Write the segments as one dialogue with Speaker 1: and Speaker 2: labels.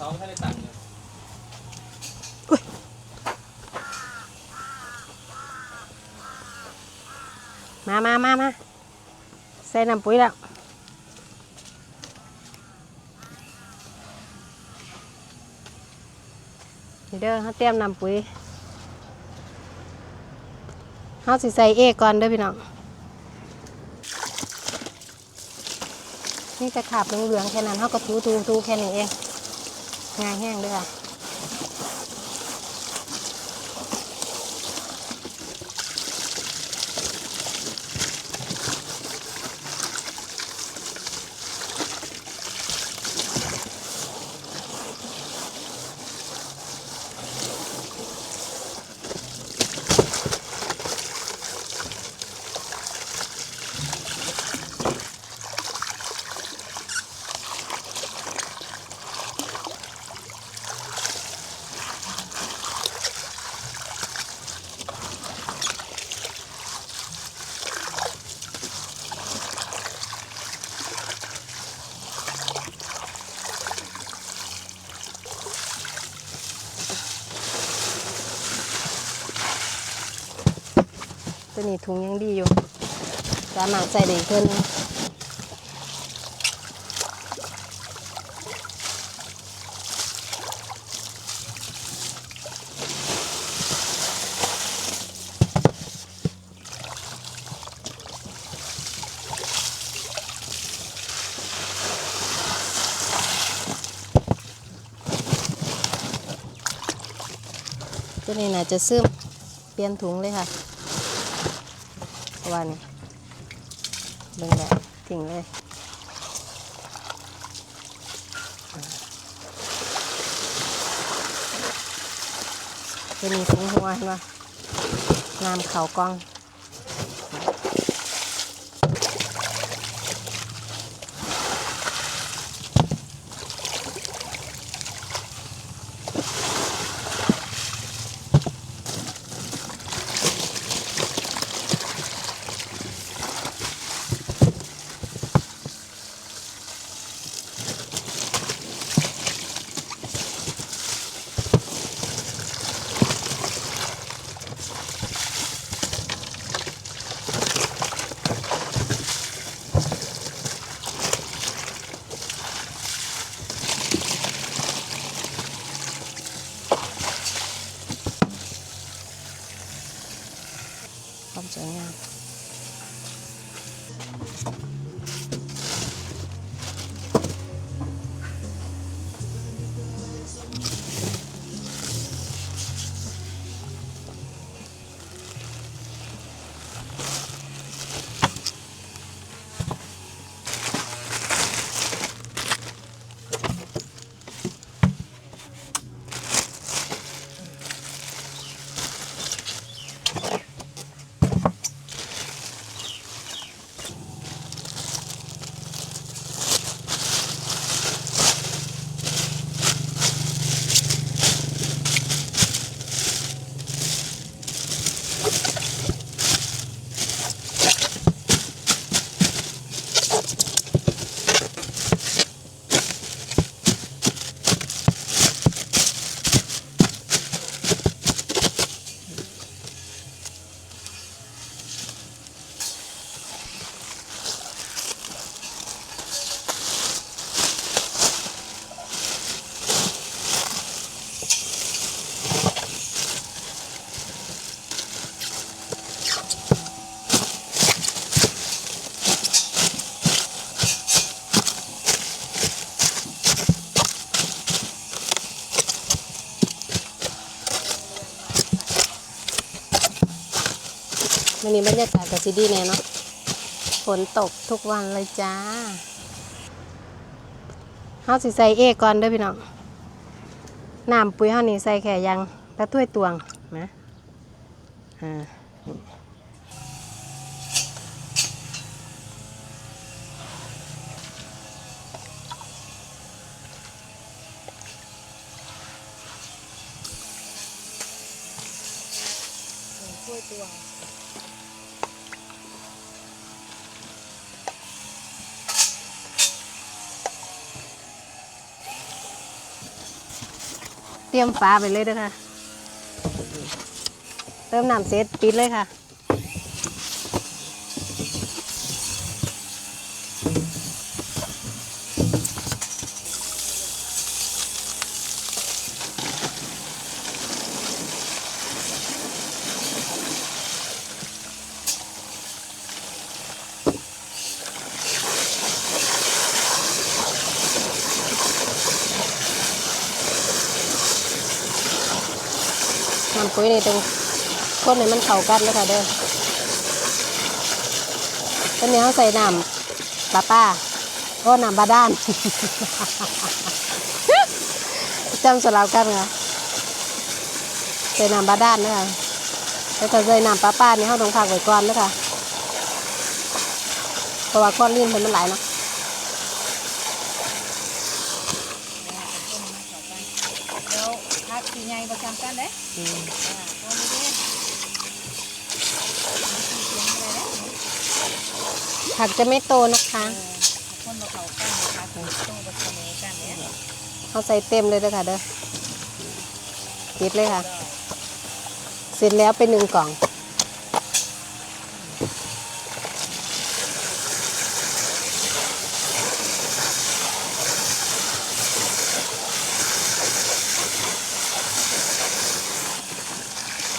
Speaker 1: เขาถ้ได้ตังค์เนี่ย
Speaker 2: มามามามาใส่น้ำปุ๋ยแล้วดีเด้อเขาเตรียมน้ำปุ๋ยเขาสิใส่เอก่อนเด้อพี่น้อง นี่จะขาบเหลืองๆแค่นั้นเขาก็ทูทูทูแค่นี้เอง ง่ายแห้งด้วยค่ะ ตัวนี้ถุงยังดีอยู่ สามารถใส่ได้อีกเพิ่นตัวนี้น่าจะซึมเปลี่ยนถุงเลยค่ะ วันเบิ่งแล้วทิ้งเลยจะมีถุงหัวเห็นปะน้ำเขากล้อง วันนี้บรรยากาศกับซีดีแน่เนาะฝนตกทุกวันเลยจ้าเฮาสิใส่เอก่อนเด้อพี่น้องน้ำปุ๋ยเฮานี่ใส่แค่ยังตะถ้วยตวงนะอ่าด้วยตว ตรียมฟ้าไปเลยเด้อค่ะ เติมน้ำเสร็จปิดเลยค่ะ น้ำปุ๋ยนี่ต้องคนให้มันเข้ากันนะคะเด้อตอนนี้เขาใส่น้ำปลาป้าโอ้น้ำบาดาลจำสลับกันค่ะใส่น้ำบาดาลนะคะแล้วก็ใส่น้ำปลาป้านี่เขาต้องพักไว้ก่อนนะคะเพราะว่าก้อนลิ้นมันมันหลายเนาะ
Speaker 1: แล้วพักสีใหญ่ประจำกันเด้
Speaker 2: อืม
Speaker 1: อ่าตอนนี้เด้มีเสียงอะไรเด้
Speaker 2: ผักจะไม่โตนะคะ
Speaker 1: เออคนมาเขากันนะคะถึงต้องประเสมอกันเนี่ย
Speaker 2: เขาใส่เต็มเลยเด้อค่ะเด้อปิดเลยค่ะ เสร็จแล้วเป็นหนึ่งกล่อง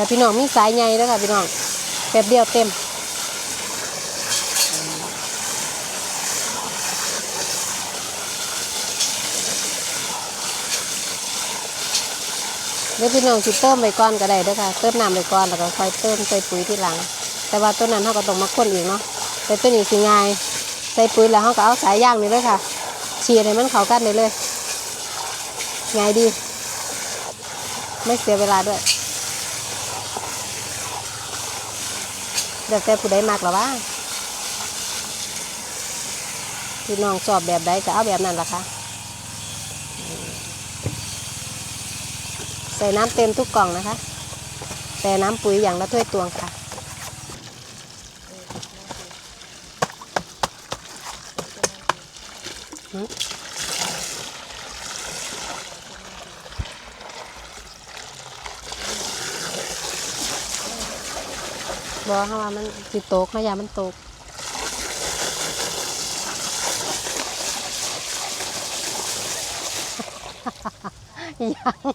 Speaker 2: ค่ะพี่น้องมีสายใหญ่แล้วค่ะพี่น้องแป๊บเดียวเต็มเดี๋ยวพี่น้องสิเติมไปก่อนก็ได้ด้อค่ะเติมน้ำไปก่อนแล้วก็ค่อยเติมใส่ปุ๋ยทีหลัง แต่ว่าตัวนั้นเขาก็ต้องมาคนอีกเนาะแต่ตัวนี้สิง่ายใส่ปุ๋ยแล้วเขาก็เอาสายย่างนี่เลยค่ะฉีดให้มันเข้ากันเลยเลยง่ายดี ไม่เสียเวลาด้วย เดี๋ยวแต่ผู้ใดมากหรอวะพี่น้องชอบแบบใดก็เอาแบบนั้นล่ะค่ะใส่น้ำเต็มทุกกล่องนะคะ แต่น้ำปุ๋ยอย่างละถ้วยตวงค่ะ บอกเขาว่ามันสิตกเขาอยามันตกยัง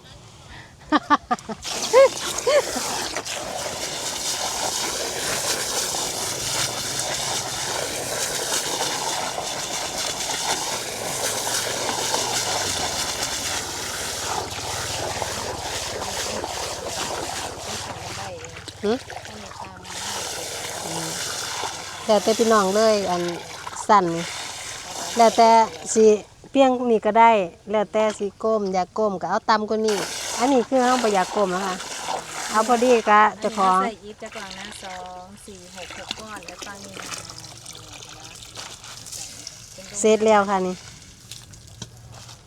Speaker 2: หึ
Speaker 1: ถ้ามีตาม
Speaker 2: แล้วแต่พี่น้องเลยอันสั่นนี่แล้วแต่สีเปี้ยงนี่ก็ได้ แล้วแต่สีก้มอยากก้มก็เอาตำกว่านี้อันนี้คือห้องประหยัดก้มแล้วค่ะเอาพอดีกะเจะของ
Speaker 1: ใส่อีฟจากหลังนะสองสี่หกหกก้อนแล้วตั้งนี่นะ
Speaker 2: เสร็จแล้วค่ะนี่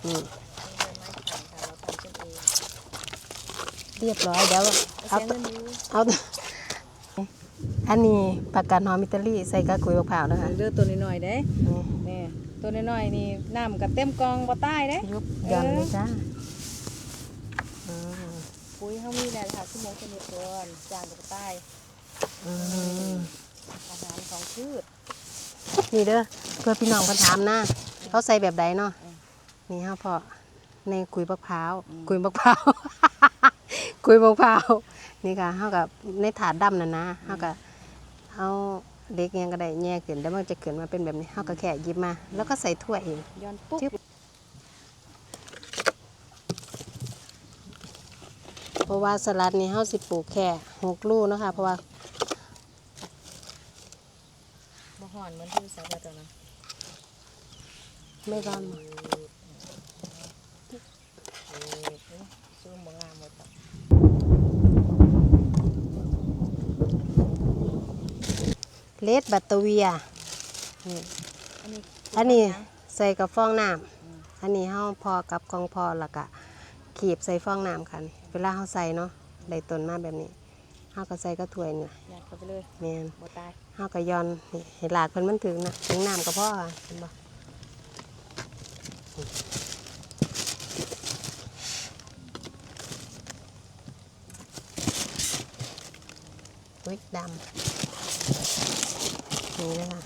Speaker 2: นี่
Speaker 1: เป็นไม้ไผ่ค่ะเราทำขึ้นเอง
Speaker 2: เรียบร้อยเดี๋ยวเอา
Speaker 1: เสียเงินดู
Speaker 2: เอา อันนี้ผักกาดหอมอิตาลีใส่กระกุยมะพร้าวนะคะ
Speaker 1: เลือกตัวน้อยๆเด้
Speaker 2: นี่
Speaker 1: นี่ตัวน้อยๆนี่น้ำกับเต็มกองบ่ใต้เด้
Speaker 2: ยุบหย่อนเลยจ้าอืม
Speaker 1: ปุ๋ยเขามีแล้วค่ะชั่วโมงชนิดก่อนจางกับใต้
Speaker 2: อืม
Speaker 1: อาหารของพืช
Speaker 2: นี่เด้อเพื่อพี่น้องคนถามนะเขาใส่แบบใดเนาะนี่ฮะพอในกุยมะพร้าวกุยมะพร้าวกุยมะพร้าว นี่ค่ะเขากับในถาดดำน่ะนะเขากับเอาเล็กยังก็ได้แย่ขึ้นแล้วมันจะขึ้นมาเป็นแบบนี้เขาก็แค่หยิบมา แล้วก็ใส่ถ้วยเอง
Speaker 1: ย้อนปุ๊บ
Speaker 2: จึ๊บเพราะว่าสลัดนี่เขาสิปลูกแค่หกลูกเนาะคะเพราะว่า
Speaker 1: บ่ห่อนเหมือนที่ใส่ไปตัวนั้น
Speaker 2: ไม่ร้อน
Speaker 1: ซูมบ่งามหมด
Speaker 2: เลดบัตเตเวีย
Speaker 1: อันนี้
Speaker 2: ใส่กับฟองน้ำอันนี้เฮาพอกับกองพอแล้วก็ขีบใส่ฟองน้ำคันเวลาเฮาใส่เนาะได้ต้นมาแบบนี้เฮาก็ใส่ก็ถวยนี่
Speaker 1: ยาดเข้าไปเลย
Speaker 2: แม่น
Speaker 1: บ่าย
Speaker 2: เฮาก็ย้อนนี่ใหลากเพิ่นมันถึงนะถึงน้ำก็พอเห็นบุ่้ดำ นี่เลยค่ะ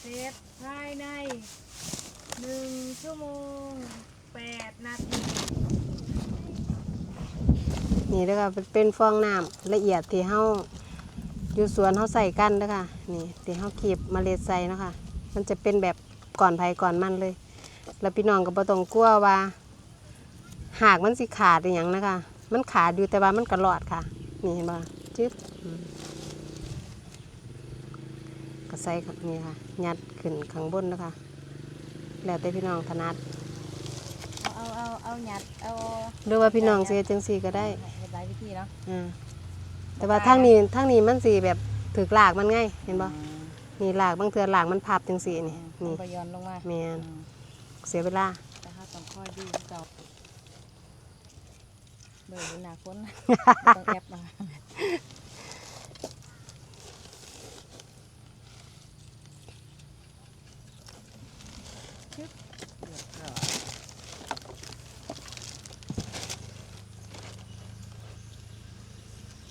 Speaker 1: เสร็จภายในหนึ่งชั่ว โมงแปดนาที
Speaker 2: นี่เด้อค่ะเป็นฟองน้ำละเอียดที่เฮาอยู่สวนเฮาใส่กันเด้อค่ะนี่ที่เฮาคีบเมล็ดใส่เนาะค่ะมันจะเป็นแบบก่อนไผก่อนมันเลย แล้วพี่น้องก็บ่ต้องกลัวว่า หากมันสิขาดอหย่างนะคะ มันขาดอยู่แต่ว่ามันก็รอดค่ะ นี่เห็นบ่จึ๊บอืมก็ใส่นี่ค่ะยัดขึ้นข้างบนนะคะ แล้วแต่พี่น้องถนัด
Speaker 1: เอาเอาเอาเอาหยัดเอา
Speaker 2: หรือว่าพี่น้องสิเฮ็ดจังซี่ก็ได้
Speaker 1: เฮ็ดหลายวิธีเนาะ
Speaker 2: อ่าแต่ว่าทางนี้ทางนี้มันสิแบบถือลากมันไงเห็นบ่นี่ลากบางเทื่อลากมันพับจังซี่นี่
Speaker 1: นี่
Speaker 2: นี่
Speaker 1: ไปย้อนลงมา
Speaker 2: แม่น
Speaker 1: อืม
Speaker 2: เสียเวลา
Speaker 1: แต่ถ้าต้องคอยดูเจ้าเบื่อหนาคนต้องแอปมา ชึบเรียบร้อย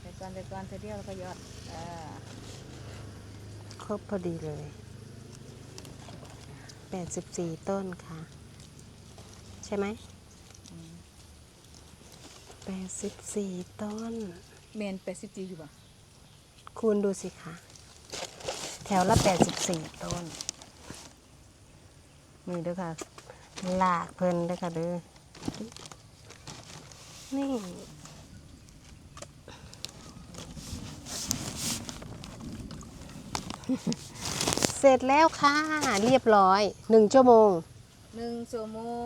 Speaker 1: เดี๋ยวก่อนเดี๋ยวก่อนเธอเดียวแล้วก็หยอดอ่า
Speaker 2: ครบพอดีเลย 84 ต้นค่ะ ใช่ไหม84 ต้น
Speaker 1: เมนแปดสิบจีอยู่ป่ะ
Speaker 2: คูณดูสิคะ แถวละ 84 ต้น นี่เด้อค่ะ ลากเพิ่นเด้อค่ะเด้อนี่เสร็จแล้วค่ะ เรียบร้อยหนึ่งชั่วโมง
Speaker 1: หนึ่งชั่วโมง